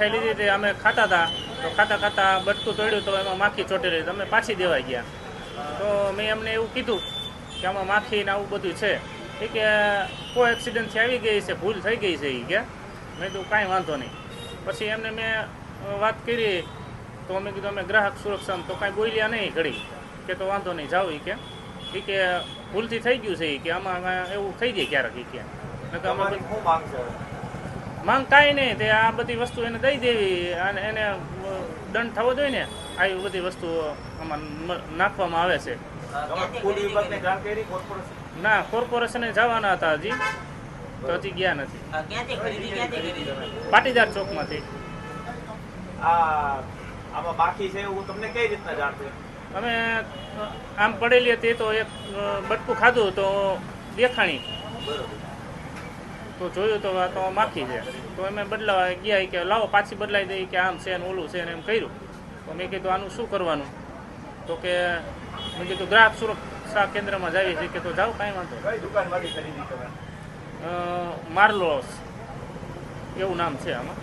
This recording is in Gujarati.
મીઠાઈ લીધી હતી અમે ખાતા હતા. તો ખાતા ખાતા બટકું તોડ્યું તો એમાં માખી ચોટી રહી અમે પાછી દેવા ગયા. તો મેં એમને એવું કીધું કે આમાં માખી ને આવું બધું છે. એ કે કો એક્સિડન્ટથી આવી ગઈ છે ભૂલ થઈ ગઈ છે એ કે. મેં તો કાંઈ વાંધો નહીં. પછી એમને મેં વાત કરી. તો અમે કીધું અમે ગ્રાહક સુરક્ષામાં તો કાંઈ બોલ્યા નહીં ઘડી. કે તો વાંધો નહીં જાઓ એ કે. એ કે ભૂલથી થઈ ગયું છે એ કે આમાં એવું થઈ જાય ક્યારેક એ કે. નકર અમારે શું માંગ છે? માંગ કાંઈ નહીં તે આ બધી વસ્તુ એને દઈ દેવી અને એને દંડ થવો જોઈએ ને આવી બધી વસ્તુ આમાં નાખવામાં આવે છે. ના કોર્પોરેશને જવાના હતા હજી તો હજી ગયા નથી. આ ક્યાંથી ખરીદી ક્યાંથી કરી પાટીદાર ચોકમાંથી. આ આમાં બાકી છે એવું તમને કઈ રીતના જાણ અમે આમ પડેલી હતી તો એક બટકું ખાધું તો દેખાણી. બરોબર. તો જોયું તો આ તો માખી છે. તો એમ બદલાવા ગયા કે લાવો પાછી બદલાઈ દઈ કે આમ છે ને ઓલું છે ને એમ કર્યું. તો મેં કીધું આનું શું કરવાનું? તો કે મેં કીધું ગ્રાહક સુરક્ષા કેન્દ્રમાં જાવી છે કે તો જાઓ કાંઈ વાંધો માર્લોસ. એવું નામ છે આમાં.